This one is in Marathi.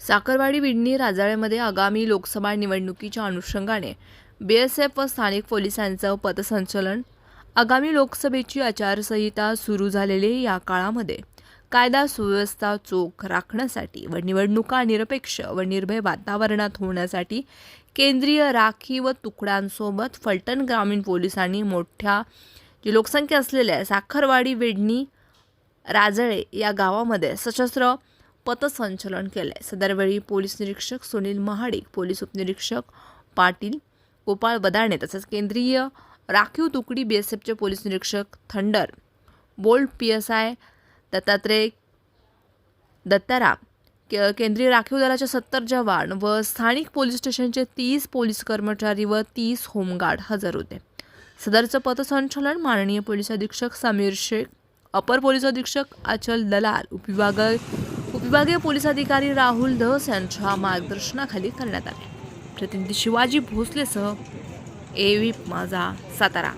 साखरवाडी विडणी राजाळेमध्ये आगामी लोकसभा निवडणुकीच्या अनुषंगाने बीएसएफ व स्थानिक पोलिसांचं पथसंचलन आगामी लोकसभेची आचारसंहिता सुरू झालेली या काळामध्ये कायदा सुव्यवस्था चोख राखण्यासाठी व निवडणुका निरपेक्ष व निर्भय वातावरणात होण्यासाठी केंद्रीय राखीव तुकड्यांसोबत फलटण ग्रामीण पोलिसांनी मोठ्या जी लोकसंख्या असलेल्या साखरवाडी वेडणी राजळे या गावामध्ये सशस्त्र पथसंचलन आहे सदरवेळी पोलीस निरीक्षक सुनील महाडिक पोलीस उपनिरीक्षक पाटील गोपाळ बदाणे तसंच केंद्रीय राखीव तुकडी बी एस एफचे पोलीस निरीक्षक थंडर bold P S I Dattatray Dattaram के- केंद्रीय राखीव दलाचे सत्तर जवान व स्थानिक पोलीस स्टेशनचे तीस पोलीस कर्मचारी व तीस होमगार्ड हजर होते. सदरचं पथसंचलन माननीय पोलीस अधीक्षक समीर शेख अपर पोलीस अधीक्षक अचल दलाल उपविभाग उपविभागीय पोलीस अधिकारी राहुल धस यांच्या मार्गदर्शनाखाली करण्यात आले. प्रतिनिधी शिवाजी भोसलेसह ए व्ही माझा सातारा.